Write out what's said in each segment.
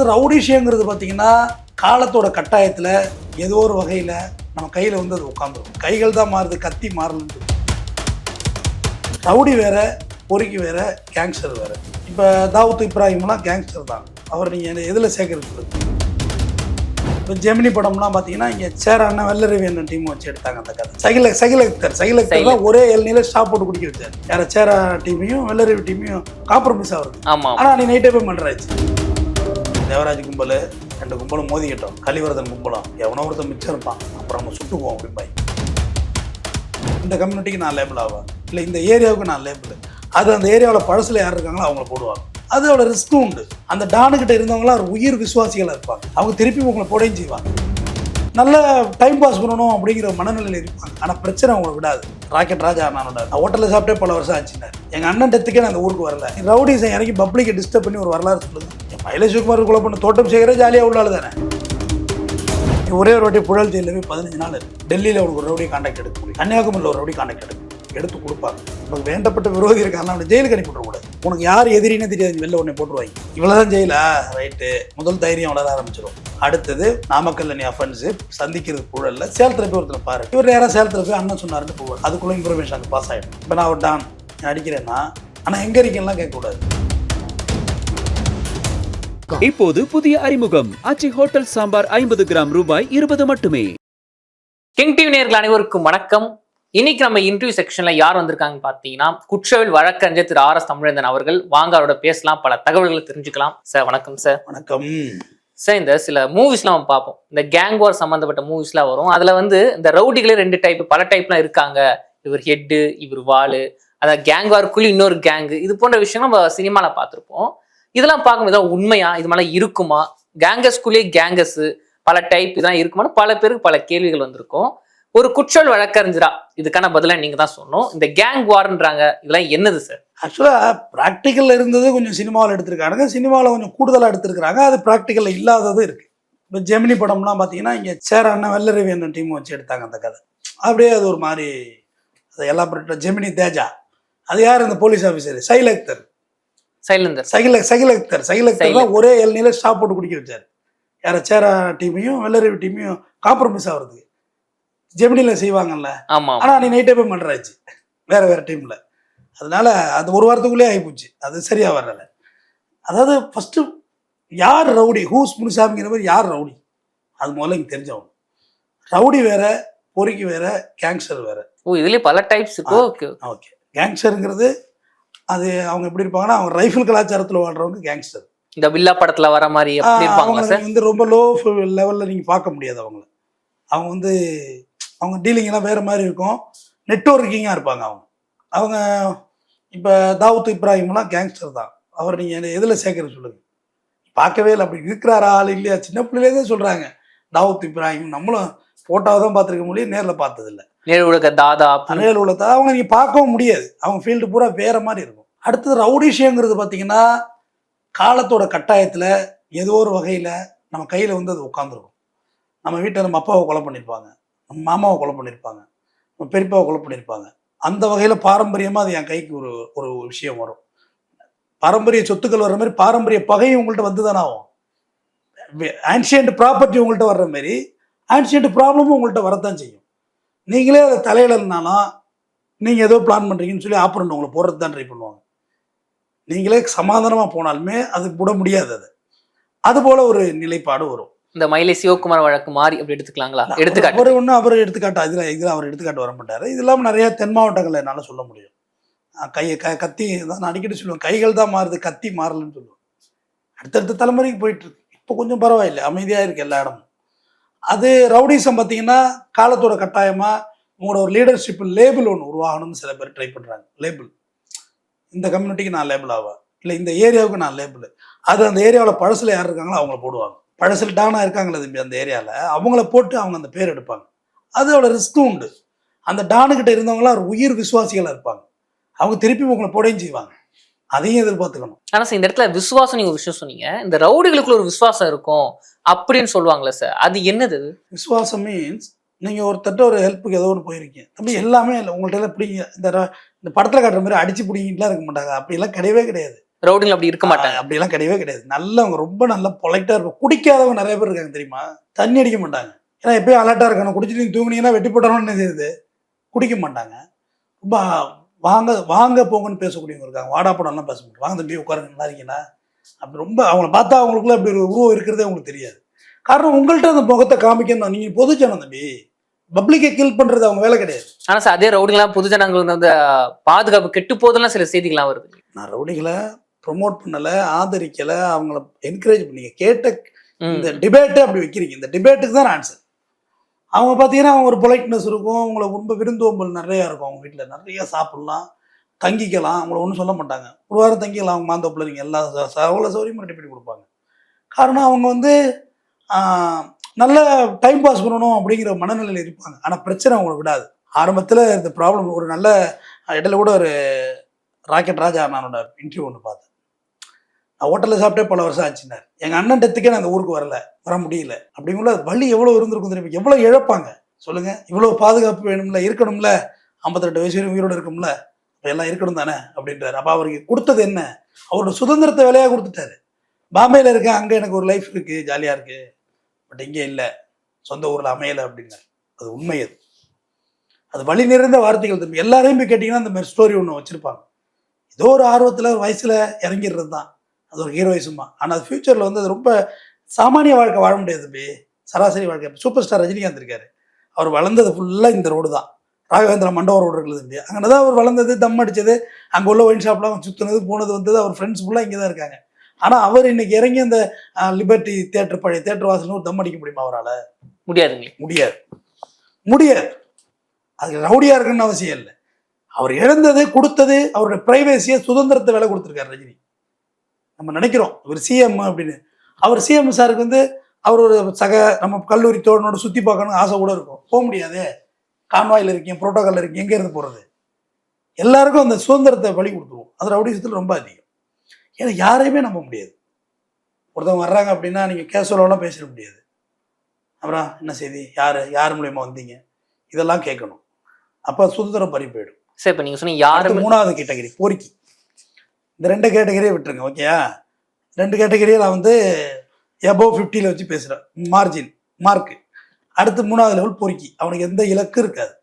அடுத்தது ரவுடிஷியங்கிறது பார்த்தீங்கன்னா காலத்தோட கட்டாயத்தில் ஏதோ ஒரு வகையில் நம்ம கையில் வந்து அது உட்காந்துரும் கைகள் தான் மாறுது கத்தி மாறலன்னு ரவுடி வேற பொறுக்கி வேற கேங்ஸ்டர் வேற. இப்போ தாவூத் இப்ராஹிம்லாம் கேங்ஸ்டர் தான். அவர் நீங்கள் எதில் சேர்க்கறது இப்போ ஜெமினி படம்லாம் பார்த்தீங்கன்னா இங்கே சேர அண்ணன் வெள்ளரவி அண்ணன் டீம் வச்சு எடுத்தாங்க அந்த கதை. சகில சகிலக்தர் சகிலக்தர் தான் ஒரே எல்நில ஸ்டாப் போட்டு குடிக்க வச்சார் யார சேரா டீமையும் வெள்ளரவி டீமையும் காம்ப்ரமைஸ் ஆகுது. ஆமா ஆனால் நீ நைட்டே போய் மன்றாச்சு தேவராஜ் கும்பல் ரெண்டு கும்பலும் மோதிக்கிட்டோம். கலிவரதன் கும்பலம். எவனோ ஒருத்தன் மிச்சம் இருப்பான். அப்புறம் நம்ம சுட்டுக்குவோம் அப்படிம்பாய் இந்த கம்யூனிட்டிக்கு நான் லேபிள் ஆவேன். இல்லை இந்த ஏரியாவுக்கு நான் லேபிள் அது அந்த ஏரியாவில் பழசில் யார் இருக்காங்களோ அவங்கள போடுவாங்க. அதோட ரிஸ்க்கும் உண்டு. அந்த டானுக்கிட்ட இருந்தவங்களாம் உயிர் விசுவாசிகளாக இருப்பாங்க. அவங்க திருப்பி உங்களை போடையும் செய்வாங்க. நல்ல டைம் பாஸ் பண்ணணும் அப்படிங்கிற மனநிலையில் இருப்பாங்க. ஆனால் பிரச்சனை அவங்களை விடாது. ராக்கெட் ராஜா அண்ணனோட நான் ஹோட்டலில் சாப்பிட்டே பல வருஷம் ஆச்சுனார் எங்கள் அண்ணன் டெத்துக்கே நான் அந்த ஊருக்கு வரல. ரவுடிஸை இறங்கி பப்ளிக்கை டிஸ்டர்ப் பண்ணி ஒரு வரலாறு சொல்லுது என் சிவகுமார் கொலை பண்ண. தோட்டம் செய்கிற ஜாலியாக உள்ள தானே. ஒரே ஒரு வாட்டி புழல் ஜெயிலில் போய் பதினஞ்சு நாள் டெல்லியில் உனக்கு ஒரு ரவுடி கான்டாக்ட் எடுக்க முடியும் கன்னியாகுமரியில் ஒரு ரவுடி கான்டாக்ட் எடுக்க எடுத்து கொடுப்பாங்க உனக்கு வேண்டப்பட்ட விரோதி இருக்காங்க அவனை ஜெயிலுக்கு அனுப்பிவிடக்கூடாது உனக்கு யார் எதிரினே தெரியாது. வெளில உடனே போட்டுருவாங்க. இவ்வளோதான் ஜெயிலா? ரைட்டு. முதல் தைரியம் வளர ஆரம்பிச்சிடும் அடுத்தது நாமக்கல் நீ அஃபென்ஸு சந்திக்கிறது புழல்ல சேலத்தில் போய் ஒருத்தர் பாரு. இவர் நேராக சேலத்தில் போய் அண்ணன் சொன்னாருன்னு போவார். அதுக்குள்ளே இன்ஃபர்மேஷன் அங்கே பாஸ் ஆகிடும் இப்போ நான் ஒரு டான் நான் அடிக்கிறேன்னா ஆனால் எங்கே இருக்கேன்லாம் கேட்கக்கூடாது. இப்போது புதிய அறிமுகம். ஆச்சி ஹோட்டல் சாம்பார் ஐம்பது கிராம் ரூபாய் இருபது மட்டுமே. கிங் டிவி நேர்கள் அனைவருக்கும் வணக்கம். இன்னைக்கு நம்ம இன்டர்வியூ செக்ஷன்ல யார் வந்திருக்காங்க பாத்தீங்கன்னா குற்றவியல் வழக்கறிஞர் திரு ஆர் எஸ் தமிழந்தன் அவர்கள். வாங்க அவரோட பேசலாம். பல தகவல்களை தெரிஞ்சுக்கலாம். சார் வணக்கம் சார் வணக்கம். சார் இந்த சில மூவிஸ்லாம் நம்ம பார்ப்போம். இந்த கேங் வார் சம்பந்தப்பட்ட மூவிஸ்லாம் வரும். அதுல வந்து இந்த ரவுடிகளே ரெண்டு டைப் பல டைப்லாம் இருக்காங்க. இவர் ஹெட்டு இவர் வாளு அதாவது கேங் வாருக்குள்ள இன்னொரு கேங்கு இது போன்ற விஷயம் நம்ம சினிமால பார்த்துருப்போம். இதெல்லாம் பார்க்கும்போது இதெல்லாம் உண்மையா? இது மாதிரிலாம் இருக்குமா? கேங்கஸ்குள்ளேயே கேங்கஸ் பல டைப் இதெல்லாம் இருக்குமான்னு பல பேருக்கு பல கேள்விகள் வந்திருக்கும். ஒரு குற்றல் வழக்கறிஞரா? இதுக்கான பதிலாக நீங்க தான் சொன்னோம் இந்த கேங் வார்ன்றாங்க இதெல்லாம் என்னது சார் ஆக்சுவலாக ப்ராக்டிக்கலில் இருந்தது கொஞ்சம் சினிமாவில் எடுத்திருக்காங்க. சினிமாவில் கொஞ்சம் கூடுதலாக எடுத்திருக்கிறாங்க. அது ப்ராக்டிக்கலில் இல்லாததும் இருக்குது இப்போ ஜெமினி படம்லாம் பார்த்தீங்கன்னா இங்கே சேர அண்ணன் வெள்ளரவி அந்த டீம் வச்சு எடுத்தாங்க அந்த கதை. அப்படியே அது ஒரு மாதிரி அது எல்லாம் ஜெமினி தேஜா. அது யார்? இந்த போலீஸ் ஆஃபீஸர் சைலக்தர். சைலந்தர். சகில சகிலக்தர் சகிலக்தர் தான் ஒரே எல்நில ஸ்டாப் போட்டு குடிக்க வச்சார். யார சேரா டீமையும் வெள்ளரவி டீமையும் காம்ப்ரமைஸ் ஆகிறதுக்கு ஜெமினியில் செய்வாங்கல்ல. ஆமா ஆனால் நீ நைட்டே போய் மன்றாச்சு. வேற வேற டீமில் அதனால அது ஒரு வாரத்துக்குள்ளே ஆகிப்போச்சு. அது சரியா வரல அதாவது ஃபஸ்ட்டு யார் ரவுடி? ஹூஸ் முனுசாமிங்கிற மாதிரி யார் ரவுடி? அது முதல்ல இங்கே தெரிஞ்சவங்க ரவுடி வேற பொறுக்கி வேற கேங்ஸ்டர் வேற. ஓ இதுலயே பல டைப்ஸ் ஓகே ஓகே. கேங்ஸ்டருங்கிறது அது அவங்க எப்படி இருப்பாங்கன்னா அவங்க ரைஃபிள் கலாச்சாரத்தில் வாழ்றவங்க கேங்ஸ்டர் இந்த வில்லா படத்துல வர மாதிரி அவங்க வந்து ரொம்ப லோ லெவலில் நீங்கள் பார்க்க முடியாது அவங்கள. அவங்க வந்து அவங்க டீலிங் எல்லாம் வேற மாதிரி இருக்கும். நெட்ஒர்க்கிங்காக இருப்பாங்க அவங்க. அவங்க இப்போ தாவூத் இப்ராஹிம்லாம் கேங்ஸ்டர் தான். அவர் நீங்கள் எதில் சேர்க்கறது சொல்லுங்க? பார்க்கவே இல்லை. அப்படி இருக்கிறாரா ஆள் இல்லையா? சின்ன பிள்ளைலேருந்தே சொல்கிறாங்க தாவூத் இப்ராஹிம் நம்மளும் ஃபோட்டோவை தான் பார்த்துருக்க முடியும். நேரில் பார்த்ததில்ல. நேரு உலக தாதா. அணையல் உள்ளதா அவங்க நீங்கள் பார்க்கவும் முடியாது. அவங்க ஃபீல்டு பூரா வேற மாதிரி இருக்கும். அடுத்தது ரவுடிஷியங்கிறது பார்த்தீங்கன்னா காலத்தோட கட்டாயத்தில் ஏதோ ஒரு வகையில் நம்ம கையில் வந்து அது உட்காந்துருக்கும் நம்ம வீட்டில் நம்ம அப்பாவை கொலை பண்ணியிருப்பாங்க. நம்ம மாமாவை கொலை பண்ணியிருப்பாங்க. நம்ம பெரியப்பாவை கொலை பண்ணியிருப்பாங்க. அந்த வகையில் பாரம்பரியமாக அது என் கைக்கு ஒரு ஒரு விஷயம் வரும். பாரம்பரிய சொத்துக்கள் வர்ற மாதிரி பாரம்பரிய பகையும் உங்கள்கிட்ட வந்து தானே ஆகும். ஆன்ஷியன்ட் ப்ராப்பர்ட்டி உங்கள்கிட்ட வர்ற மாதிரி ஆன்ஷியன்ட் ப்ராப்ளமும் உங்கள்கிட்ட வரத்தான் செய்யும். நீங்களே அதை தலையிடலனாலும் நீங்கள் ஏதோ பிளான் பண்ணுறீங்கன்னு சொல்லி ஆப்பரண்ட் உங்களை போடுறது தான் ட்ரை பண்ணுவாங்க. நீங்களே சமாதானமாக போனாலுமே அது விட முடியாது அது. அதுபோல் ஒரு நிலைப்பாடு வரும். இந்த மயிலை சிவகுமார் வழக்கு மாதிரி அப்படி எடுத்துக்கலாங்களா? எடுத்துக்காட்டு. அவர் ஒன்றும் அவர் எடுத்துக்காட்டா இதில் இதில் அவர் எடுத்துக்காட்டு வர மாட்டார். இது இல்லாமல் நிறைய தென் மாவட்டங்களில் என்னால் சொல்ல முடியும். கையை க கத்தி தான் நான் அடிக்கடி சொல்லுவேன். கைகள் தான் மாறுது கத்தி மாறலன்னு சொல்லுவேன். அடுத்தடுத்த தலைமுறைக்கு போயிட்டு இருக்கு. இப்போ கொஞ்சம் பரவாயில்லை அமைதியாக இருக்கு எல்லா இடமும். அது ரவுடிசம் பார்த்தீங்கன்னா காலத்தோட கட்டாயமாக உங்களோட ஒரு லீடர்ஷிப் லேபிள் ஒன்று உருவாகணும்னு சில பேர் ட்ரை பண்ணுறாங்க லேபிள் இந்த கம்யூனிட்டிக்கு நான் லேபிள் ஆவேன் இல்லை இந்த ஏரியாவுக்கு நான் லேபிள் அது அந்த ஏரியாவில் பழசில் யார் இருக்காங்களோ அவங்கள போடுவாங்க. பழசில் டானாக இருக்காங்களே தம்பி அந்த ஏரியாவில் அவங்கள போட்டு அவங்க அந்த பேர் எடுப்பாங்க. அதோட ரிஸ்க்கும் உண்டு. அந்த டானுக்கிட்ட இருந்தவங்களாம் ஒரு உயிர் விசுவாசிகளாக இருப்பாங்க. அவங்க திருப்பி உங்களை போடையும் செய்வாங்க. அதையும் எதிர்பார்த்துக்கணும். ஆனா சார் இந்த இடத்துல விசுவாசம் நீங்க விஷயம் சொன்னீங்க. இந்த ரவுடிகளுக்குள்ள ஒரு விசுவாசம் இருக்கும் அப்படின்னு சொல்லுவாங்களே சார் அது என்னது? விசுவாசம் மீன்ஸ் நீங்கள் ஒருத்தட்ட ஒரு ஹெல்ப்புக்கு ஏதோ ஒன்று போயிருக்கீங்க. தம்பி எல்லாமே இல்லை. உங்கள்கிட்ட எல்லாம் பிடிங்க. இந்த இந்த படத்தில் காட்டுற மாதிரி அடிச்சு பிடிங்கிட்டுலாம் இருக்க மாட்டாங்க. அப்படிலாம் கிடையவே கிடையாது. ரவுடிகள் அப்படி இருக்க மாட்டாங்க. அப்படிலாம் கிடையவே கிடையாது. நல்லவங்க ரொம்ப நல்ல பொலைட்டா இருப்பாங்க குடிக்காதவங்க நிறைய பேர் இருக்காங்க தெரியுமா? தண்ணி அடிக்க மாட்டாங்க. ஏன்னா எப்பயும் அலர்ட்டா இருக்கணும். குடிச்சிட்டு நீங்க தூங்குனீங்கன்னா வெட்டி போட்டாலும் என்ன செய்யுது குடிக்க மாட்டாங்க. ரொம்ப வாங்க வாங்க போங்கன்னு பேசக்கூடியவங்க இருக்காங்க. வாடா படம்லாம் பேச மாட்டாங்க. வாங்க தம்பி உட்காருங்க. நல்லா இருக்கீங்களா? அப்படி ரொம்ப அவங்கள பார்த்தா அவங்களுக்குள்ள அப்படி ஒரு உருவம் இருக்கிறதே அவங்களுக்கு தெரியாது. காரணம் உங்கள்கிட்ட அந்த முகத்தை காமிக்கணும். நீங்க பொதுஜனம் தம்பி. பப்ளிக்கை கில் பண்றது அவங்க வேலை கிடையாது. ஆனா சார் அதே ரவுடிகள்லாம் பொது ஜனங்கள் வந்து அந்த பாதுகாப்பு கெட்டு போதெல்லாம் சில செய்திகள்லாம் வருது. நான் ரவுடிகளை ப்ரொமோட் பண்ணல ஆதரிக்கல அவங்கள என்கரேஜ் பண்ணீங்க. கேட்ட. இந்த டிபேட்டை அப்படி வைக்கிறீங்க. இந்த டிபேட்டுக்கு தான் ஆன்சர் அவங்க பார்த்தீங்கன்னா அவங்க ஒரு பொலைட்னஸ் இருக்கும் அவங்கள ரொம்ப விருந்தோம்பல் நிறையா இருக்கும். அவங்க வீட்டில் நிறைய சாப்பிடலாம் தங்கிக்கலாம் அவங்கள ஒன்றும் சொல்ல மாட்டாங்க. ஒரு வாரம் தங்கிக்கலாம் அவங்க மாந்தோப்பில் நீங்கள் எல்லா சகல சௌகரியமும் ரெடி பண்ணி கொடுப்பாங்க. காரணம் அவங்க வந்து நல்ல டைம் பாஸ் பண்ணணும் அப்படிங்கிற மனநிலையில் இருப்பாங்க. ஆனால் பிரச்சனை அவங்கள விடாது. ஆரம்பத்தில் இந்த ப்ராப்ளம் ஒரு நல்ல இடையில கூட ஒரு ராக்கெட் ராஜா அண்ணனோட இன்டர்வியூ ஒன்று பார்த்தேன். நான் ஹோட்டலில் சாப்பிட்டே பல வருஷம் ஆச்சுனார் எங்கள் அண்ணன் டெத்துக்கே நான் அந்த ஊருக்கு வரல. வர முடியல. அப்படிங்குள்ள வழி எவ்வளோ இருந்திருக்கும் தெரியும்? எவ்வளோ இழப்பாங்க? சொல்லுங்கள் இவ்வளோ பாதுகாப்பு வேணும்ல இருக்கணும்ல. ஐம்பத்தெட்டு வயசு வரையும் உயிரோடு இருக்கும்ல அப்போ எல்லாம் இருக்கணும் தானே? அப்படின்றாரு. அப்போ அவருக்கு கொடுத்தது என்ன? அவரோட சுதந்திரத்தை விலையாக கொடுத்துட்டாரு. பாம்பேயில் இருக்கேன் அங்கே எனக்கு ஒரு லைஃப் இருக்குது ஜாலியாக இருக்குது பட் இங்கே இல்லை. சொந்த ஊரில் அமையலை அப்படின்னாரு அது உண்மை அது. அது வழி நிறைந்த வார்த்தைகள் திரும்பி எல்லாரையும் போய் கேட்டிங்கன்னா அந்த மாதிரி ஸ்டோரி ஒன்று வச்சுருப்பாங்க. ஏதோ ஒரு ஆர்வத்தில் ஒரு வயசில் இறங்கிடுறது தான் அது ஒரு ஹீரோயிசமா ஆனால் அது ஃப்யூச்சரில் வந்து அது ரொம்ப சாமானிய வாழ்க்கை வாழ முடியாது தம்பி. சராசரி வாழ்க்கை. சூப்பர் ஸ்டார் ரஜினிகாந்த் இருக்காரு. அவர் வளர்ந்தது ஃபுல்லாக இந்த ரோடு தான். ராகவேந்திர மண்டபம் ரோடு இருக்குது தம்பி அங்கே தான் அவர் வளர்ந்தது தம் அடிச்சது. அங்கே உள்ள ஒயின் ஷாப்லாம் சுற்றுனது போனது வந்தது அவர் ஃப்ரெண்ட்ஸ் ஃபுல்லாக இங்கே தான் இருக்காங்க. ஆனால் அவர் இன்னைக்கு இறங்கி அந்த லிபர்ட்டி தேட்டர் பழைய தேட்டர் வாசல்னு ஒரு தம் அடிக்க முடியுமா அவரால்? முடியாதுங்களே. முடியாது. முடியாது. அது ரவுடியா இருக்குன்னு அவசியம் இல்லை. அவர் இழந்தது கொடுத்தது அவருடைய பிரைவேசியை சுதந்திரத்தை விலை கொடுத்துருக்காரு ரஜினி. நம்ம நினைக்கிறோம் இவர் சிஎம் அப்படின்னு. அவர் சிஎம் சாருக்கு வந்து அவர் ஒரு சக நம்ம கல்லூரி தோழனோட சுற்றி பார்க்கணும் ஆசை கூட இருக்கும். போக முடியாது. கான்வாயில் இருக்கீங்க புரோட்டோகால் இருக்கீங்க எங்கே இருந்து போகிறது எல்லாருக்கும் அந்த சுதந்திரத்தை வழி கொடுத்துருவோம். அது ரவுடிசத்தில் ரொம்ப அதிகம். ஏன்னா யாரையுமே நம்ப முடியாது. ஒருத்தவங்க வர்றாங்க அப்படின்னா நீங்கள் கேசுவலாலாம் பேசிட முடியாது. அப்புறம் என்ன செய்தி? யார்? யார் மூலியமா வந்தீங்க? இதெல்லாம் கேட்கணும். அப்போ சுதந்திரம் பறி போயிடும். சார் இப்ப நீங்க சொன்னீங்க யாருமே மூணாவது கேட்டகரி போரிக்கி இந்த ரெண்டு கேட்டகரியே விட்டுருங்க ஓகேயா ரெண்டு கேட்டகரியை நான் வந்து எபோவ் ஃபிஃப்டியில் வச்சு பேசுகிறேன் மார்ஜின் மார்க்கு அடுத்து மூணாவது லெவல் பொறுக்கி அவனுக்கு எந்த இலக்கு இருக்காது.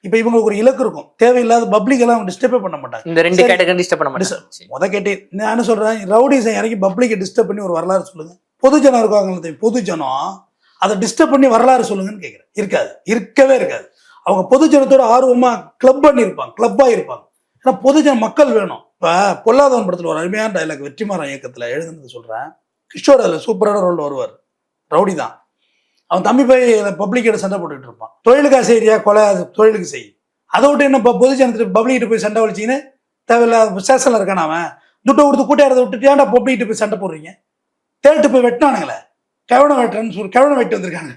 இப்போ இவங்களுக்கு ஒரு இலக்கு இருக்கும். தேவையில்லாத பப்ளிக் எல்லாம் டிஸ்டர்பே பண்ண மாட்டாங்க. இந்த ரெண்டு. கேட்டகரி டிஸ்டர்ப் பண்ண மாட்டாங்க. முத கேட்டு நான் என்ன சொல்றேன் ரவுடிசம் இறங்கி பப்ளிக்கை டிஸ்டர்ப் பண்ணி ஒரு வரலாறு சொல்லுங்க. பொதுஜனம் இருக்காங்களே தெரியும் பொதுஜனம் அதை டிஸ்டர்ப் பண்ணி வரலாறு சொல்லுங்கன்னு கேட்குறேன் இருக்காது. இருக்கவே இருக்காது. அவங்க பொதுஜனத்தோட ஆர்வமா கிளப் பண்ணி இருப்பாங்க கிளப்பா இருப்பாங்க. ஏன்னா பொதுஜன மக்கள் வேணும். இப்போ பொல்லாதவன் படத்தில் ஒரு அருமையான டைலாக் வெற்றிமாறன் இயக்கத்தில் எழுதுனது சொல்றேன். கிஷோர் அதில் சூப்பரான ரோல் வருவார். ரவுடி தான். அவன் தம்பி போய் பப்ளிக்கிட்ட சண்டை போட்டுக்கிட்டு இருப்பான். தொழிலுக்கா செய்யறியா கொலை அது தொழிலுக்கு செய். அதை விட்டு என்ன இப்போ பொதுஜனத்துக்கு பப்ளிக்கிட்ட போய் சண்டை வலிச்சின்னு தேவையில்லாத ஸ்டேஷனில் இருக்கான் அவன். துட்டை கொடுத்து கூட்டியாரத்தை விட்டுட்டு ஏன்டா பப்ளிக்கிட்ட போய் சண்டை போடுறீங்க? தேட்டு போய் வெட்டினானுங்களே. கவனம் வெட்டுறேன்னு சொல்லி கவனம் வெட்டி வந்திருக்காங்க.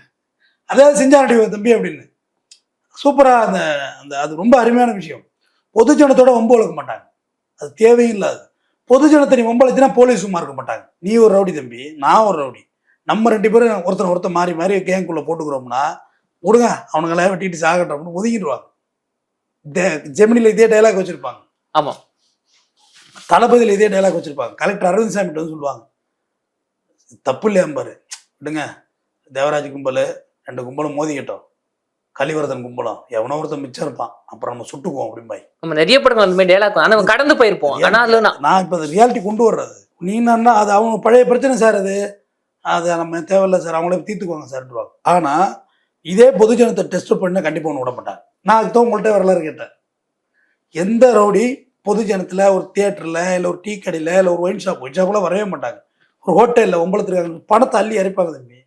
அதாவது செஞ்சானடி தம்பி அப்படின்னு. சூப்பராக அந்த அந்த அது ரொம்ப அருமையான விஷயம். பொதுஜனத்தோட ஒம்பு வளர்க்க மாட்டாங்க. அது தேவையில்லாது. பொதுஜனத்தை நீ ஒம்பளைச்சுன்னா வளர்த்தினா போலீஸ் சும்மா இருக்க மாட்டாங்க. நீ ஒரு ரவுடி தம்பி நான் ஒரு ரவுடி. நம்ம ரெண்டு பேரும் ஒருத்தன் ஒருத்தன் மாறி மாறி கேங்குள்ள போட்டுக்கிறோம்னா விடுங்க அவனுங்களே வெட்டிட்டு சாகட்டும் அப்படின்னு ஒதுங்கிடுவாங்க ஜெமினியில் இதே டைலாக் வச்சிருப்பாங்க. ஆமா. தளபதியில் இதே டைலாக் வச்சிருப்பாங்க. கலெக்டர் அரவிந்த் சாமி வந்து சொல்லுவாங்க. தப்பு இல்லையா பாரு. விடுங்க. தேவராஜ் கும்பல் ரெண்டு கும்பலும் மோதிக்கிட்டோம் கலிவரதன் கும்பலம் எவனோ ஒருத்தன் மிச்சம் இருப்பான். அப்புறம் நம்ம சுட்டுக்குவோம் அப்படிம்பாய் நம்ம நிறைய படங்கள் அந்த மாதிரி டேலாக் ஆனா நம்ம கடந்து போயிருப்போம். ஆனா அதுல நான் இப்போ ரியாலிட்டி கொண்டு வர்றது. நீ என்னன்னா அது அவங்க பழைய பிரச்சனை சார் அது. அது நம்ம தேவையில்ல சார் அவங்களே தீர்த்துக்குவாங்க சார்ன்றுவாங்க ஆனால் இதே பொதுஜனத்தை டெஸ்ட் பண்ண கண்டிப்பாக ஒன்று விட மாட்டாங்க. நான் அதுதான் உங்கள்கிட்ட வரலாறு கேட்டேன். எந்த ரவுடி பொதுஜனத்தில் ஒரு தியேட்டரில் இல்லை ஒரு டீ கடையில் இல்லை ஒரு ஒயின் ஷாப் ஒயின் ஷாப்பில் வரவே மாட்டாங்க. ஒரு ஹோட்டலில் ஒம்பளத்துருக்காங்க பணத்தை அள்ளி அரைப்பாங்க தம்பி.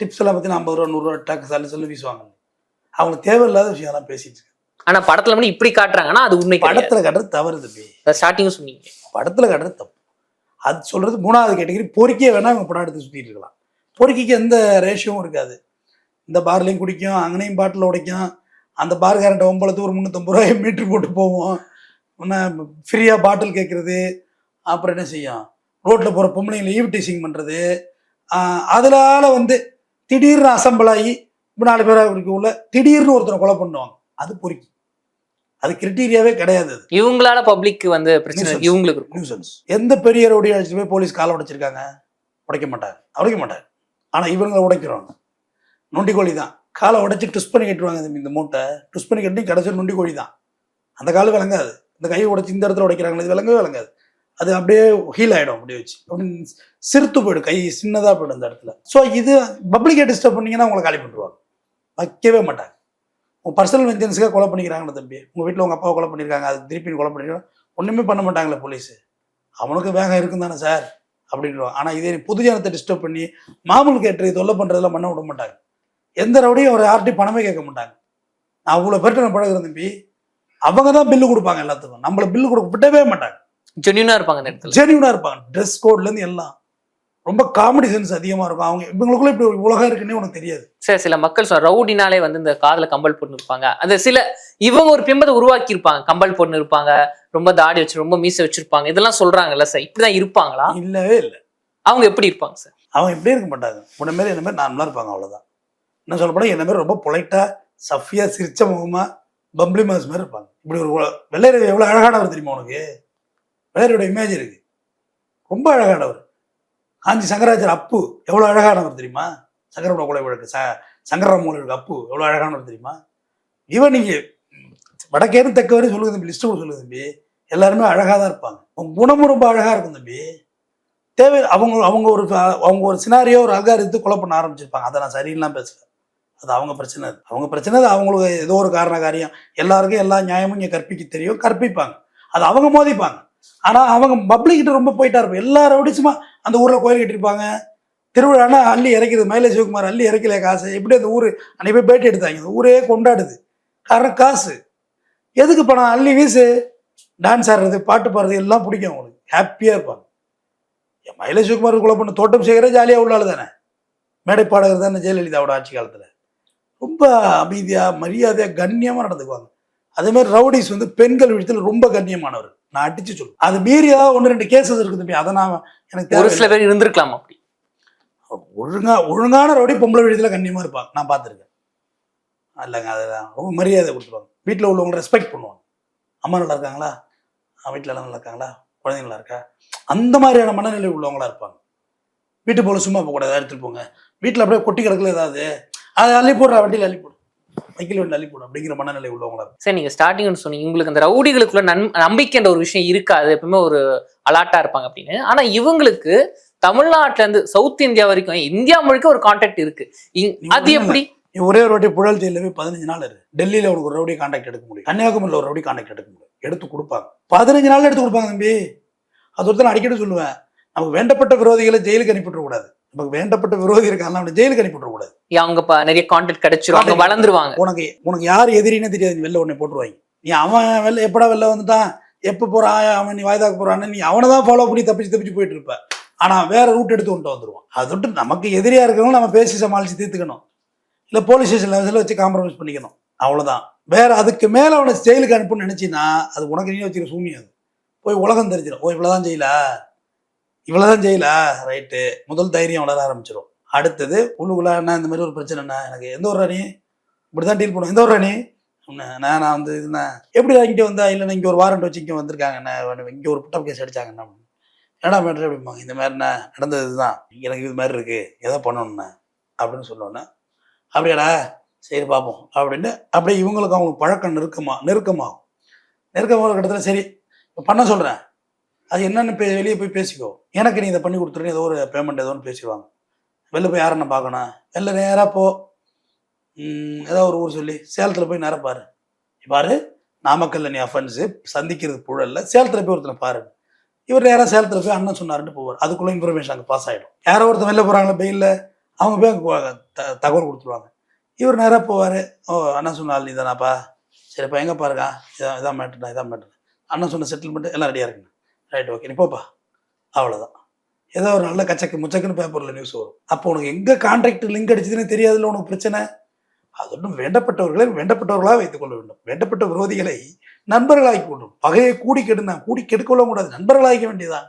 டிப்ஸ் எல்லாம் பார்த்தீங்கன்னா ஐம்பது ரூபா நூறுரூவா டேக்ஸ் அள்ளி சொல்லி வீசுவாங்க. அவங்களுக்கு தேவையில்லாத விஷயம்லாம் பேசிட்டு இருக்காங்க. ஆனா படத்துல மட்டும் இப்படி காட்டுறாங்கன்னா அது உண்மை படத்தில் கட்டுறது தவறு தம்பி. ஸ்டார்டிங் சொன்னீங்க. படத்துல கட்டுறது தப்பு. அது சொல்றது மூணாவது கேட்டகரி பொறுக்கியே வேணா இவங்க படம் எடுத்து சுத்திட்டு இருக்கலாம். பொறுக்கிக்கு எந்த ரேஷியோவும் இருக்காது. இந்த பார்லையும் குடிக்கும் அங்கனையும் பாட்டில் உடைக்கும். அந்த பார்காரண்ட ஒம்பளத்து ஒரு முந்நூற்றம்பது ரூபாய் மீட்ரு போட்டு போவோம். ஃப்ரீயாக பாட்டில் கேட்குறது அப்புறம் என்ன செய்யும்? ரோட்டில் போகிற பொம்பளைங்களை ஈவ் டீசிங் பண்ணுறது அதனால வந்து திடீர்னு அசம்பிள் ஆகி இப்போ நாலு பேராக உள்ள திடீர்னு ஒருத்தரை கொலை பண்ணுவாங்க. அது பொறுக்கி. அது கிரிட்டீரியாவே கிடையாது இவங்களால பப்ளிக் வந்து பிரச்சனை. இவங்களுக்கு நியூசன்ஸ் எந்த பெரிய ரவுடி அடிச்சுட்டு போய் போலீஸ் காலை உடைச்சிருக்காங்க. உடைக்க மாட்டாங்க உடைக்க மாட்டாங்க ஆனா இவங்களை உடைக்கிறவங்க. நொண்டி கோழி தான். காலை உடைச்சு ட்விஸ்ட் பண்ணி கட்டுவாங்க இந்த- மூட்டை. ட்விஸ்ட் பண்ணி கட்டி கடைசி நொண்டி கோழி தான். அந்த கால் விளங்காது. இந்த கையை உடைச்சு இந்த இடத்துல உடைக்கிறாங்களே இது விளங்கவே விளங்காது. அது அப்படியே ஹீல் ஆயிடும் அப்படியே வச்சு. அப்படின்னு சிறுத்து போயிடும். கை சின்னதா போயிடும் அந்த இடத்துல. ஸோ இது பப்ளிக்கை டிஸ்டர்ப் பண்ணீங்கன்னா உங்களை காலி பண்ணுவாங்க வைக்கவே மாட்டாங்க. உங்க பர்சனல் வெஞ்சன்ஸுக்காக கொலை பண்ணிக்கிறாங்களே தம்பி. உங்க வீட்டில் உங்க அப்பாவை கொலை பண்ணியிருக்காங்க அது திருப்பி கொலை பண்ணிருக்காங்க. ஒண்ணுமே பண்ண மாட்டாங்களே போலீஸ் அவனுக்கு வேகம் இருக்கும் தானே சார் அப்படின்றான் ஆனா இதே நீ பொது ஜனத்தை டிஸ்டர்ப் பண்ணி மாமூல் கேட்டு தொல்லை பண்றதெல்லாம் பண்ண விட மாட்டாங்க. எந்த ரவுடியும் ஒரு யார்ட்டையும் பணமே கேட்க மாட்டாங்க. நான் அவ்வளோ பேர்ட்ட நான் பழகுறேன் தம்பி. அவங்க தான் பில்லு கொடுப்பாங்க எல்லாத்துக்கும். நம்மள பில்லு கொடுக்க விடவே மாட்டாங்க. ஜென்யூனா இருப்பாங்க இந்த இடத்துல. ஜென்யூனா இருப்பாங்க. ட்ரெஸ் கோட்லேருந்து எல்லாம். ரொம்ப காமெடி சென்ஸ் அதிகமா இருக்கும். அவங்க இவங்களுக்குள்ள இப்படி ஒரு உலகம் இருக்குன்னே உனக்கு தெரியாது. சார் சில மக்கள் சொல்ற ரவுடினாலே வந்து இந்த காதுல கம்பல் போட்டு இருப்பாங்க அந்த சில இவங்க ஒரு பிம்பத்தை உருவாக்கி இருப்பாங்க கம்பல் போட்டு இருப்பாங்க ரொம்ப தாடி வச்சு ரொம்ப மீசை வச்சிருப்பாங்க. இதெல்லாம் சொல்றாங்கல்ல சார் இப்படிதான் இருப்பாங்களா? இல்லவே இல்லை. அவங்க எப்படி இருப்பாங்க சார் அவங்க இப்படியே இருக்க மாட்டாங்க. உன்ன மாரி என்ன மாதிரி நார்மலாக இருப்பாங்க அவ்வளோதான் என்ன சொல்ல போனால் என்ன மாதிரி ரொம்ப பொலைட்டா சஃபியா சிரிச்ச முகமா பப்ளி மாஸ் மாதிரி இருப்பாங்க. இப்படி ஒரு வெள்ளையர் எவ்வளோ அழகானவர் தெரியுமா உனக்கு? வெள்ளையரோட இமேஜ் இருக்கு. ரொம்ப அழகானவர். காஞ்சி சங்கராச்சார அப்பு எவ்வளோ அழகானவர் தெரியுமா? சங்கரோட கொலை வழக்கு ச சங்கரமூலருக்கு அப்பு எவ்வளோ அழகானவர் தெரியுமா? இவன் நீங்கள் வடக்கேரும் தெக்க வரையும் சொல்லுங்க தம்பி லிஸ்ட்டு சொல்லுங்க தம்பி. எல்லாருமே அழகாக தான் இருப்பாங்க. உங்க குணமும் ரொம்ப அழகாக இருக்கும் தம்பி. தேவை அவங்க அவங்க ஒரு அவங்க ஒரு சினாரியோ ஒரு அல்கார் எடுத்து கொலை பண்ண ஆரம்பிச்சிருப்பாங்க. அதை நான் சரியில்லாம் பேசல அது அவங்க பிரச்சனை அது. அவங்க பிரச்சனை அது. அவங்களுக்கு ஏதோ ஒரு காரண காரியம். எல்லாருக்கும் எல்லா நியாயமும் இங்கே கற்பிக்க தெரியும் கற்பிப்பாங்க. அது அவங்க மோதிப்பாங்க. ஆனால் அவங்க பப்ளிக்கிட்ட ரொம்ப போயிட்டா இருப்பாங்க எல்லா ரவுடிச்சுமா அந்த ஊரில் கோயில் கட்டியிருப்பாங்க. திருவிழானா அள்ளி இறக்கிது. மயில சிவகுமார் அள்ளி இறக்கல காசு. எப்படி அந்த ஊர் அன்னைக்கு போய் பேட்டி எடுத்தாங்க. இந்த ஊரே கொண்டாடுது. காரணம் காசு. எதுக்கு பணம்? அள்ளி வீசு. டான்ஸ் ஆடுறது பாட்டு பாடுறது எல்லாம் பிடிக்கும் அவங்களுக்கு. ஹாப்பியாக இருப்பாங்க. என் மயில சிவகுமார் கொலை பண்ண. தோட்டம் செய்கிற ஜாலியாக உள்ள தானே. மேடை பாடகர் தானே ஜெயலலிதாவோட ஆட்சி காலத்தில். ரொம்ப அமைதியாக மரியாதையாக கண்ணியமாக நடந்துக்குவாங்க. அதேமாதிரி ரவுடிஸ் வந்து பெண்கள் விஷயத்தில் ரொம்ப கண்ணியமானவர். நான் அடிச்சு சொல்லுவேன் அது மீறி ஏதாவது ஒன்று ரெண்டு கேசஸ் இருக்குது தம்பி. அதை நான் எனக்கு ஒரு சில பேர் இருந்திருக்கலாம் அப்படி. ஒழுங்கா ஒழுங்கான ரவுடி பொம்பளை விஷயத்தில் கண்ணியமாக இருப்பாங்க நான் பார்த்துருக்கேன். இல்லைங்க அதுதான் ரொம்ப மரியாதை கொடுத்துருவாங்க. வீட்டில் உள்ளவங்க ரெஸ்பெக்ட் பண்ணுவாங்க. அம்மா நல்லா இருக்காங்களா? வீட்டில் எல்லாம் நல்லா இருக்காங்களா? குழந்தைங்க நல்லா இருக்கா? அந்த மாதிரியான மனநிலை உள்ளவங்களா இருப்பாங்க. வீட்டு போல சும்மா போகக்கூடாது எடுத்துட்டு போங்க. வீட்டில் அப்படியே கொட்டி கிடக்கல ஏதாவது. அதை அள்ளி போடுற வண்டியில் அள்ளி போடு. வைக்கல் வண்டி அள்ளி போடு அப்படிங்கிற மனநிலை உள்ளவங்களா சார் நீங்க ஸ்டார்டிங்னு சொன்னீங்க. உங்களுக்கு அந்த ரவுடிகளுக்குள்ள நன் நம்பிக்கைன்ற ஒரு விஷயம் இருக்காது. எப்பவுமே ஒரு அலாட்டா இருப்பாங்க அப்படின்னு. ஆனா இவங்களுக்கு தமிழ்நாட்டுல இருந்து சவுத் இந்தியா வரைக்கும் இந்தியா முழுக்க ஒரு கான்டாக்ட் இருக்கு. அது எப்படி? ஒரே ஒரு வாட்டி புழல் போய் பதினஞ்சு நாள் இரு. டெல்லியில் உனக்கு ஒரு ரவுடி கான்டாக்ட் எடுக்க முடியும். கன்னியாகுமரியில் ஒரு ரவுடி கான்டாக்ட் எடுக்க முடியும். எடுத்து கொடுப்பாங்க. பதினஞ்சு நாள் எடுத்து கொடுப்பாங்க தம்பி. அது ஒருத்தர் அடிக்கடி சொல்லுவேன். நமக்கு வேண்டப்பட்ட விரோதிகளை ஜெயிலுக்கு அனுப்பிவிட கூடாது நமக்கு வேண்டப்பட்ட விரோதி இருக்காங்க அவனை ஜெயிலுக்கு அனுப்பிவிட கூடாது அவங்க நிறைய கான்டாக்ட் கிடைச்சிரும் அவங்க. வளர்ந்துருவாங்க. உனக்கு உனக்கு யார் எதிரின்னு தெரியாது நீ வெளில உடனே போட்டுருவாங்க. நீ அவன் வெளில எப்படா வெளில வந்துட்டான்? எப்போ போறான்? அவன் நீ வாய்தாக்கு போறான்னு நீ அவனை தான் ஃபாலோ பண்ணி தப்பிச்சு தப்பிச்சு போயிட்டு இருப்ப. ஆனா வேற ரூட் எடுத்து கொண்டு வந்துருவான். அது விட்டு நமக்கு எதிரியா இருக்கிறவங்க நம்ம பேசி சமாளிச்சு தீர்த்துக்கணும். இல்ல போலீஸ் ஸ்டேஷன் லெவலில் வச்சு காம்ப்ரமைஸ் பண்ணிக்கணும். அவ்வளவுதான். வேற அதுக்கு மேல அவனை ஜெயிலுக்கு அனுப்புன்னு நினைச்சின்னா அது உனக்கு நீ வச்சுக்கிற சூனியம் அது. போய் உலகம் தெரிஞ்சிடும் ஓ இவ்வளவுதான் ஜெயிலா? இவ்வளவுதான் ஜெயிலா? ரைட்டு முதல் தைரியம் வளர ஆரம்பிச்சிடும் அடுத்தது உள்ளுக்குள்ள என்ன இந்த மாதிரி ஒரு பிரச்சனை என்ன? எனக்கு எந்த ஒரு ராணி இப்படிதான் டீல் பண்ணுவோம் எந்த ஒரு ராணி நான் நான் வந்து இதுனா எப்படி இங்கே வந்தா? இல்லை இங்கே ஒரு வாரண்ட் வச்சு இங்கே வந்திருக்காங்க. இங்கே ஒரு புட்டப் கேஸ் அடிச்சாங்கண்ணா என்னடா மேட்ரு அப்படிம்பாங்க இந்த மாதிரிண்ணா நடந்தது இதுதான். எனக்கு இது மாதிரி இருக்கு. எதை பண்ணணுண்ணே அப்படின்னு சொன்னோன்னே அப்படியாடா? சரி பார்ப்போம் அப்படின்னு அப்படியே இவங்களுக்கு அவங்களுக்கு பழக்கம் நெருக்கமாக நெருக்கமாகும். நெருக்கமாக இடத்துல சரி இப்போ பண்ண சொல்கிறேன் அது என்னன்னு பே வெளியே போய் பேசிக்கோ. எனக்கு நீ இதை பண்ணி கொடுத்துருன்னு ஏதோ ஒரு பேமெண்ட் ஏதோ ஒன்று பேசிடுவாங்க. வெளில போய் யாரை பார்க்கணும்? வெளில நேராக போ. ம், ஏதோ ஒரு ஊர் சொல்லி. சேலத்தில் போய் நேராக பாரு. பாரு நாமக்கல்ல நீ அஃபன்ஸு சந்திக்கிறது புழல்ல. சேலத்தில் போய் ஒருத்தனை பாரு. இவர் நேராக சேலத்தில் போய் அண்ணன் சொன்னாருன்னு போவார். அதுக்குள்ள இன்ஃபர்மேஷன் அங்கே பாஸ் ஆகிடும் யாரோ ஒருத்தன் வெளில போகிறாங்களா பெயிலில் அவங்க போய் அங்கே த- தகவல் கொடுத்துருவாங்க. இவர் நேராக போவார். ஓ அண்ணன் சொன்னால் நீ தானாப்பா. சரிப்பா எங்கே பாருங்க இதான் இதான் மேட்டுண்ணா இதான் மேட்டர் அண்ணன் சொன்ன செட்டில்மெண்ட் எல்லாம் ரெடியாக இருக்குண்ணா. ரைட் ஓகே நீ போப்பா. அவ்வளோதான் ஏதோ ஒரு நல்ல கச்சக்கு முச்சக்குன்னு பேப்பரில் நியூஸ் வரும். அப்போ உனக்கு எங்கே கான்ட்ராக்ட் லிங்க் அடிச்சதுன்னு தெரியாதுல்ல உனக்கு பிரச்சனை? அதொன்றும் வேண்டப்பட்டவர்களை வேண்டப்பட்டவர்களாக வைத்துக் கொள்ள வேண்டும். வேண்டப்பட்ட விரோதிகளை நண்பர்களாகி கொள்ளும் பகையை கூடி கெடுனா கூடி கெடுக்கொள்ள கூடாது. நண்பர்களாகிக்க வேண்டியதான்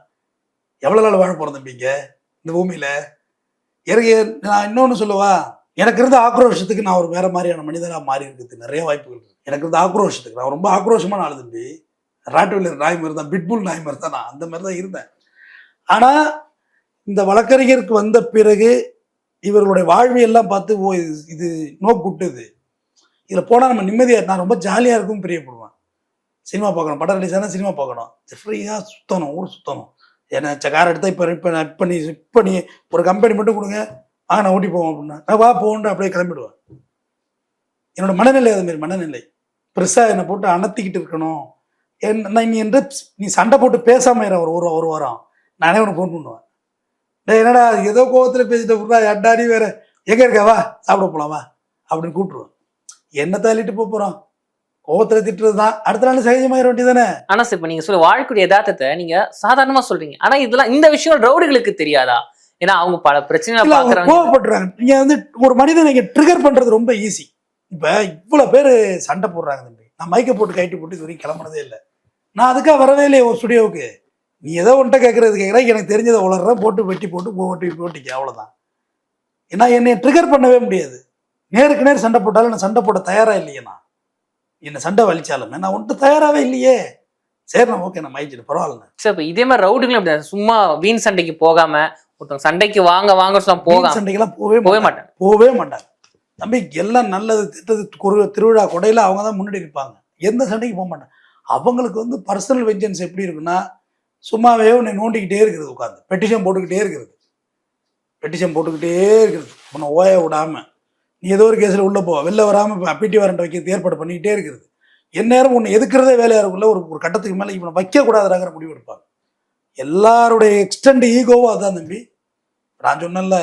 எவ்வளோ நாள் வாழ போகிறோம் தம்பிங்க இந்த பூமியில்? இறங்க நான் இன்னொன்று சொல்லவா? எனக்கு இருந்த ஆக்ரோஷத்துக்கு நான் ஒரு வேற மாதிரியான மனிதனாக மாறி இருக்கிறதுக்கு நிறைய வாய்ப்புகள் இருக்கு. எனக்கு இருந்த ஆக்ரோஷத்துக்கு நான் ரொம்ப ஆக்ரோஷமான ஆளு தம்பி. ராட்டுவீலர் நாய் மாதிரி தான் பிட்புல் நாய் மாதிரி தான் நான் அந்த மாதிரி தான் இருந்தேன். ஆனால் இந்த வழக்கறிஞருக்கு வந்த பிறகு இவர்களுடைய வாழ்வியெல்லாம் பார்த்து ஓ இது இது நோ குட்டுது இதில் போனால் நம்ம நிம்மதியாக நான் ரொம்ப ஜாலியாக இருக்கும் பிரியப்படுவேன். சினிமா பார்க்கணும் படம் ரிலீஸ் ஆனால் சினிமா பார்க்கணும். ஃப்ரீயாக சுற்றணும் ஊர் சுற்றணும் ஏன்னா கார் எடுத்தால் இப்போ இப்போ நான் இப்போ நீ இப்போ நீ ஒரு கம்பெனி மட்டும் கொடுங்க. ஆ நான் ஓட்டி போவோம் அப்படின்னா நான் வா போகணும் அப்படியே கிளம்பிடுவேன். என்னோட மனநிலை அதுமாரி மனநிலை. பெருசாக என்னை போட்டு அணத்திக்கிட்டு இருக்கணும். நீ என்று நீ சண்டை போட்டு பேசாம ஒரு ஒரு ஒரு வாரம். நானே உனக்கு ஃபோன் பண்ணுவேன். டேய் என்னடா ஏதோ கோவத்தில் பேசிட்டு விட்றா அட்டாடி வேற. எங்கே இருக்கா? வா சாப்பிட போலாம் வா அப்படின்னு கூப்பிட்டுருவேன். என்ன தள்ளிட்டு போக போகிறோம் கோவத்தில் திட்டுறது தான் அடுத்த நாள் சகஜமாயிர வேண்டியதானே ஆனா சார் இப்ப நீங்க சொல்ல வாழ்க்கைய யதார்த்தத்தை நீங்க சாதாரணமா சொல்றீங்க. ஆனா இதெல்லாம் இந்த விஷயம் ரவுடிகளுக்கு தெரியாதா? ஏன்னா அவங்க பல பிரச்சனைகளை பாக்குறாங்க கோவப்படுறாங்க நீங்க வந்து ஒரு மனிதனை நீங்க ட்ரிகர் பண்றது ரொம்ப ஈஸி இப்ப இவ்வளவு பேர் சண்டை போடுறாங்க தம்பி. நான் மைக்க போட்டு கைட்டு போட்டு இது வரைக்கும் கிளம்புனதே இல்லை. நான் அதுக்காக வரவே இல்லையே ஒரு ஸ்டுடியோவுக்கு நீ ஏதோ உன்ட்ட கேட்கறது கேட்குற எனக்கு தெரிஞ்சதை உளர்ற போட்டு வெட்டி போட்டு போட்டி போட்டிக்க அவ்வளவுதான். ஏன்னா என்னை ட்ரிகர் பண்ணவே முடியாது. நேருக்கு நேர் சண்டை போட்டாலும் நான் சண்டை போட தயாரா இல்லையே நான். என்னை சண்டை வலிச்சாலுமே நான் உன்ட்டு தயாராகவே இல்லையே. சரி நான் ஓகே நான் மயிச்சிட்டு பரவாயில்ல. சார் இப்ப இதே மாதிரி ரவுடிகளும் அப்படி. சும்மா வீண் சண்டைக்கு போகாம ஒருத்தவங்க சண்டைக்கு வாங்க வாங்க சொன்னா போகாம சண்டைக்கெல்லாம் போவே போகவே மாட்டாங்க. மாட்டேன். போகவே மாட்டாங்க தம்பி எல்லாம் நல்லது திட்டது திருவிழா கொடையில அவங்க தான் முன்னாடி இருப்பாங்க எந்த சண்டைக்கு போக மாட்டாங்க அவங்களுக்கு வந்து பர்சனல் வெஞ்சன்ஸ் எப்படி இருக்குன்னா சும்மாவே உன்னை நோண்டிக்கிட்டே இருக்கிறது உட்காந்து பெட்டிஷன் போட்டுக்கிட்டே இருக்கிறது பெட்டிஷன் போட்டுக்கிட்டே இருக்கிறது உன்னை ஓய விடாமல் நீ ஏதோ ஒரு கேஸில் உள்ளே போ. வெளில வராமல் பிடி வாரண்ட் வைக்கிறது ஏற்பாடு பண்ணிக்கிட்டே இருக்கிறது எந்நேரம் உன்னை எதுக்குறதே வேலையாக இருக்குள்ள ஒரு ஒரு கட்டத்துக்கு மேலே இவனை வைக்கக்கூடாதுங்கிற முடிவு எடுப்பாங்க. எல்லாருடைய எக்ஸ்டெண்ட் ஈகோவும் அதான் தம்பி. நான் சொன்னேன்ல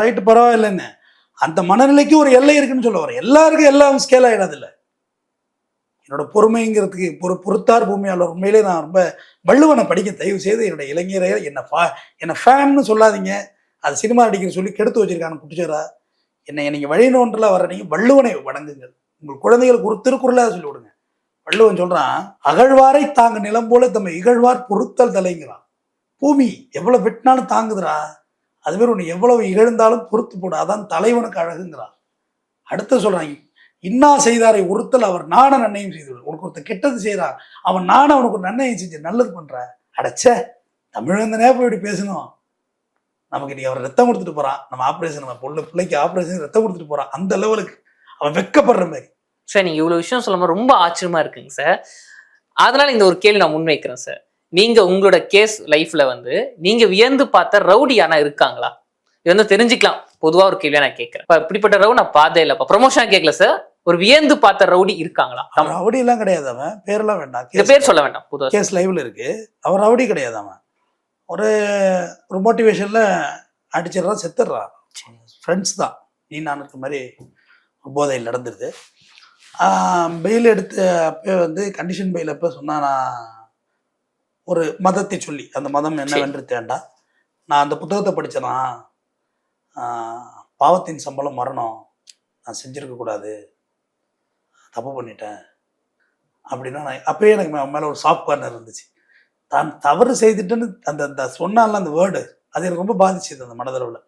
ரைட்டு பரவாயில்லைன்னு. அந்த மனநிலைக்கு ஒரு எல்லை இருக்குன்னு சொல்ல வரேன் எல்லாருக்கும் எல்லாம் ஸ்கேல் ஆகிடாதில்ல என்னோட பொறுமைங்கிறதுக்கு பொறு பொறுத்தார் பூமியாளர். உண்மையிலே நான் ரொம்ப வள்ளுவனை படிக்க தயவு செய்து என்னோட இளைஞரை என்னை ஃபா என்னை ஃபேன்னு சொல்லாதீங்க. அது சினிமா நடிக்கிற சொல்லி கெடுத்து வச்சிருக்காங்க குட்டிச்சாரா என்னை நீங்கள் வழிநோன்றில் வர நீங்கள் வள்ளுவனை வணங்குங்கள். உங்கள் குழந்தைகளுக்கு ஒரு திருக்குறளாக சொல்லி விடுங்க. வள்ளுவன் சொல்கிறான் அகழ்வாரை தாங்க நிலம் போல தம்மை இகழ்வார் பொறுத்தல் தலைங்கிறான். பூமி எவ்வளோ வெட்டினாலும் தாங்குதுரா அதுமாரி ஒன்று உன்னை எவ்வளவு இகழ்ந்தாலும் பொறுத்து போடு. அதான் தலைவனுக்கு அழகுங்கிறான். அடுத்து சொல்கிறாங்க இன்னா செய்தாரை ஒருத்தல் அவர் நான நன்மையும் செய்து உனக்கு ஒருத்தர் கெட்டது செய்கிறான் அவன் நானும் அவனுக்கு ஒரு நன்மையும் செஞ்சு நல்லது பண்ணுற அடைச்சே தமிழ்ந்தனே போய் இப்படி பேசணும். நமக்கு இன்னைக்கு அவர் ரத்தம் கொடுத்துட்டு போகிறான் நம்ம ஆப்ரேஷன் நம்ம பொண்ணு பிள்ளைக்கு ஆப்ரேஷன் ரத்தம் கொடுத்துட்டு போகிறான் அந்த லெவலுக்கு அவன் வெக்கப்படுற மாதிரி. சார் நீங்கள் இவ்வளோ விஷயம் சொல்லும்போது ரொம்ப ஆச்சரியமா இருக்குங்க சார் அதனால இந்த ஒரு கேள்வி நான் முன்வைக்கிறேன் சார் நீங்க உங்களோட கேஸ் லைஃப்ல வந்து நீங்க வியந்து பார்த்த ரவுடி யானா இருக்காங்களா? இது வந்து தெரிஞ்சுக்கலாம். பொதுவாக ஒரு கேள்வியா நான் கேட்கிறேன். இப்போ இப்படிப்பட்ட ரவு நான் பார்த்தே இல்லைப்பா ப்ரொமோஷன் கேட்கல சார் ஒரு வியந்து பார்த்த ரவுடி இருக்காங்களா? ரவுடி எல்லாம் கிடையாது அவன். பேரெல்லாம் வேண்டாம். இந்த பேர் சொல்ல வேண்டாம் பொதுவா கேஸ் லைவ்ல இருக்கு. அவன் ரவுடி கிடையாது அவன். ஒரு ஒரு மோட்டிவேஷன்ல அடிச்சிடுறான் செத்துடுறான். ஃப்ரெண்ட்ஸ் தான். நீ நான் இருக்க மாதிரி போதையில் நடந்துருது. பெயில் எடுத்து அப்போ வந்து கண்டிஷன் பெயில் அப்போ சொன்னா நான் ஒரு மதத்தை சொல்லி அந்த மதம் என்னவென்று தேண்டா. நான் அந்த புத்தகத்தை படிச்சேனா பாவத்தின் சம்பளம் மரணம். நான் செஞ்சிருக்க கூடாது. தப்பு பண்ணிட்டேன். அப்படின்னா நான் அப்பயே எனக்கு மேலே ஒரு சாஃப்ட் கார்னர் இருந்துச்சு. தான் தவறு செய்துட்டுன்னு அந்த அந்த சொன்னால அந்த வேர்டு அது எனக்கு ரொம்ப பாதிச்சுது அந்த மனதளவில்.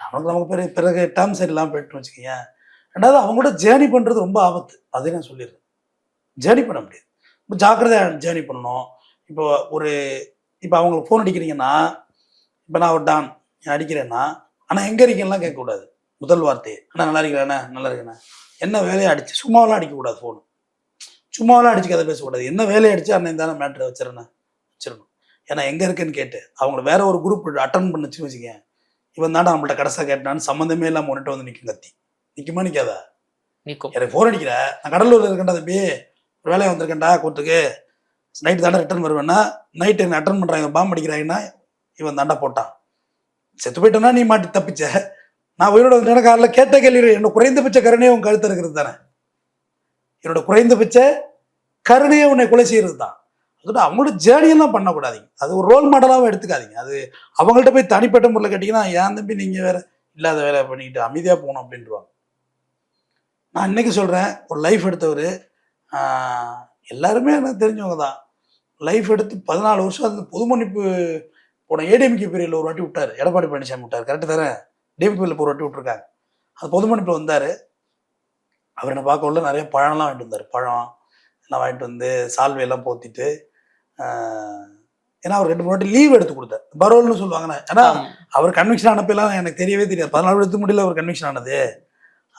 நமக்கு நமக்கு பிறகு பிறகு டேர்ம் சரி போய்ட்டு வச்சுக்கோங்க ரெண்டாவது அவங்க கூட ஜேர்னி பண்ணுறது ரொம்ப ஆபத்து. அதே நான் சொல்லிடுறேன். ஜேர்னி பண்ண முடியாது. ரொம்ப ஜாக்கிரதையாக ஜேர்னி பண்ணணும். இப்போ ஒரு இப்போ அவங்களுக்கு ஃபோன் அடிக்கிறீங்கன்னா இப்போ நான் ஒரு டான் அடிக்கிறேன்னா ஆனால் எங்கே இருக்கீங்கலாம் கேட்கக்கூடாது. முதல் வார்த்தையே. அண்ணா நல்லா இருக்கிறேண்ணே நல்லா இருக்கேண்ணே என்ன வேலையை அடிச்சு சும்மாவெல்லாம் அடிக்கக்கூடாது ஃபோன் சும்மாவெல்லாம் அடிச்சு கதை பேசக்கூடாது. என்ன வேலையை அடிச்சு அண்ணன் தானே மேட்ரு வச்சிடறேன் வச்சிடணும். ஏன்னா எங்கே இருக்குன்னு கேட்டு அவங்கள வேற ஒரு குரூப் அட்டன் பண்ணுச்சு வச்சுக்க இவன் தாண்டா நம்மள்ட்ட கடைசியாக கேட்டான்னு சம்மந்தமே இல்லாமல் உன்னிட்ட வந்து நிற்கும் கத்தி. நிற்குமா நிற்காதா நிக்கும். எனக்கு ஃபோன் அடிக்கிற நான் கடலூர்ல இருக்கேன்டா தம்பி. ஒரு வேலையை வந்திருக்கேன்டா கூட்டுக்கு நைட்டு தாண்டா ரிட்டர்ன் வருவேன்னா நைட்டு என்ன அட்டன் பண்ணுறாங்க பாம்பு அடிக்கிறாங்கன்னா இவன் தாண்டா போட்டான். செத்து போயிட்டேன்னா நீ மாட்டி தப்பிச்ச. நான் உயிரோட வந்துட்டேன்னா கேட்ட கேள்வி என்னோட குறைந்தபட்ச கருணையை உன் கழுத்து இருக்கிறது தானே? என்னோட குறைந்தபட்ச கருணையை உன்னை கொலை செய்யறது தான். அதோட அவங்களோட ஜேர்னியெல்லாம் பண்ணக்கூடாதீங்க. அது ஒரு ரோல் மாடலாகவும் எடுத்துக்காதீங்க. அது அவங்கள்ட்ட போய் தனிப்பட்ட முறையில் கேட்டிங்கன்னா ஏன் தம்பி நீங்கள் வேற இல்லாத வேலை பண்ணிக்கிட்டு அமைதியாக போகணும் அப்படின்றவாங்க நான் இன்னைக்கு சொல்கிறேன் ஒரு லைஃப் எடுத்தவர் எல்லாருமே எனக்கு தெரிஞ்சவங்க தான். லைஃப் எடுத்து பதினாலு வருஷம் அந்த பொது மன்னிப்பு போன ஏடிஎம்கே பீரியடில் ஒரு வாட்டி விட்டார். எடப்பாடி பழனிசாமி விட்டார். கரெக்டு தானே? டிஎம்கேல ஒரு வாட்டி விட்டுருக்காங்க அது பொதுமணிப்பில் வந்தார். அவர் என்னை பார்க்க உள்ள நிறைய பழம்லாம் வாங்கிட்டு வந்தார். பழம் எல்லாம் வாங்கிட்டு வந்து சால்வையெல்லாம் போத்திட்டு ஏன்னா அவர் ரெண்டு மூணு வாட்டி லீவ் எடுத்து கொடுத்தார். பரோல்னு சொல்லுவாங்கண்ணே ஏன்னா அவர் கன்விக்ஷன் ஆனப்பெல்லாம் எனக்கு தெரியவே தெரியாது. பதினாலு எடுத்து முடியல அவர் கன்விக்ஷன் ஆனது.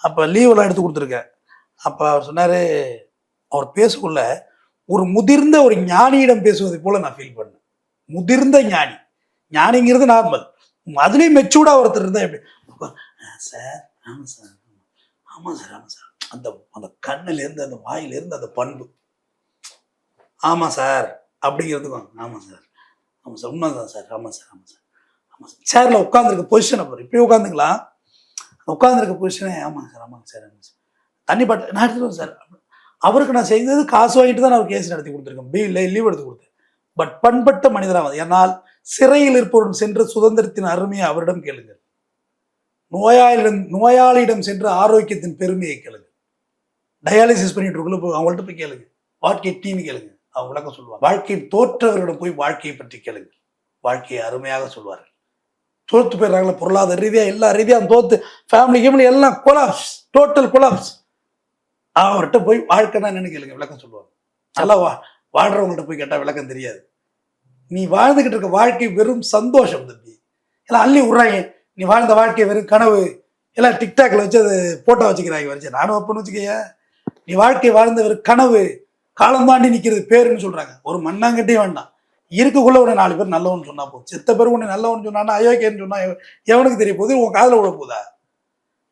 அப்போ லீவெல்லாம் எடுத்து கொடுத்துருக்கேன். அப்போ அவர் சொன்னார் அவர் பேசக்குள்ள ஒரு முதிர்ந்த ஒரு ஞானியிடம் பேசுவதை போல நான் ஃபீல் பண்ணேன். முதிர்ந்த ஞானி. ஞானிங்கிறது நார்மல் அதுலேயும் மெச்சூர்டாக ஒருத்தர் இருந்தால் எப்படி? சார் ஆமாம் சார் ஆமாம் சார் ஆமாம் சார். அந்த அந்த கண்ணுலேருந்து அந்த வாயிலேருந்து அந்த பண்பு. ஆமாம் சார் அப்படிங்கிறதுக்கும் ஆமாம் சார் ஆமாம் சார் உண்மை தான் சார். ஆமாம் சார் ஆமாம் சார். ஆமாம் சார். சேரில் உட்காந்துருக்க பொசிஷன் அப்புறம் இப்படி உட்காந்துக்கலாம் உட்காந்துருக்க பொசிஷனே ஆமாங்க சார் ஆமாங்க சார் ஆமாங்க சார். தண்ணி பாட்டு நான் எடுத்துருவேன் சார். அவருக்கு நான் செய்தது காசு வாங்கிட்டு தான் நான் அவர் கேஸ் நடத்தி கொடுத்துருக்கேன். பி இல்லை லீவ் எடுத்து கொடுத்தேன். பட் பண்பட்ட மனிதராக என்னால் சிறையில் இருப்பவருடன் சென்று சுதந்திரத்தின் அருமையை அவரிடம் கேளுங்கள். நோயாளியிடம் நோயாளியிடம் சென்று ஆரோக்கியத்தின் பெருமையை கேளுங்க டயாலிசிஸ் பண்ணிட்டு இருக்கல போய் அவங்கள்ட்ட போய் கேளுங்க. வாழ்க்கை டீன்னு கேளுங்க. அவங்க விளக்கம் சொல்லுவாங்க. வாழ்க்கையை தோற்றவர்களிடம் போய் வாழ்க்கையை பற்றி கேளுங்க வாழ்க்கையை அருமையாக சொல்வார்கள். தோத்து போயிடுறாங்களா பொருளாதார ரீதியாக எல்லா ரீதியாக தோத்து ஃபேமிலி கேமிலி எல்லாம் கொலாப்ஸ் டோட்டல் கொலாப்ஸ் அவர்கிட்ட போய் வாழ்க்கைனா என்னன்னு கேளுங்க. விளக்கம் சொல்லுவாங்க. நல்லா வா வாழ்கிறவங்கள்ட்ட போய் கேட்டால் விளக்கம் தெரியாது. நீ வாழ்ந்துகிட்டு இருக்க வாழ்க்கை வெறும் சந்தோஷம் தம்பி. எல்லாம் அள்ளி விட்றாங்க நீ வாழ்ந்த வாழ்க்கை வெறும் கனவு. எல்லாம் டிக்டாக்ல வச்சு அது போட்டோ வச்சுக்கிறாங்க வச்சு நானும் அப்பன்னு வச்சுக்கைய. நீ வாழ்க்கை வாழ்ந்த வெறும் கனவு. காலம் தாண்டி நிற்கிறது பேருன்னு சொல்கிறாங்க ஒரு மண்ணாங்கட்டே வேண்டாம். இருக்கக்குள்ள உன்னை நாலு பேர் நல்லவன்னு சொன்னா போதும். செத்த பேர் உன்னை நல்லவன் சொன்னான்னா அயோக்கியன்னு சொன்னா எவனுக்கு தெரிய போகுது? உன் காதில் விட போதா?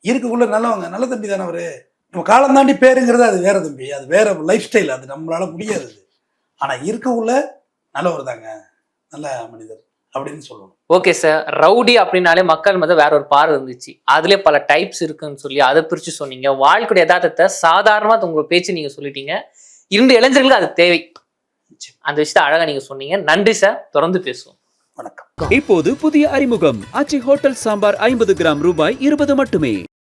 இருக்குக்குள்ள நல்லவங்க. நல்ல தம்பி தானே அவரு. நம்ம காலம் தாண்டி பேருங்கிறது அது வேற தம்பி. அது வேற லைஃப் ஸ்டைல் அது நம்மளால முடியாது அது. ஆனா இருக்கக்குள்ள நல்லவர் தாங்க நல்ல மனிதர் அப்படின்னு சொல்லணும். ஓகே சார் ரவுடி அப்படின்னாலே மக்கள் மத வேற ஒரு பார்வை இருந்துச்சு. அதுலயே பல டைப்ஸ் இருக்குன்னு சொல்லி அதை பிரிச்சு சொன்னீங்க. வாழ்க்கையோட யதார்த்தத்தை சாதாரணமா உங்க பேச்சு நீங்க சொல்லிட்டீங்க. இரண்டு இளைஞர்களுக்கு அது தேவை. அந்த விஷயத்த அழகா நீங்க சொன்னீங்க. நன்றி சார் தொடர்ந்து பேசுவோம். வணக்கம். இப்போது புதிய அறிமுகம். ஆச்சி ஹோட்டல் சாம்பார் ஐம்பது கிராம் ரூபாய் இருபது மட்டுமே.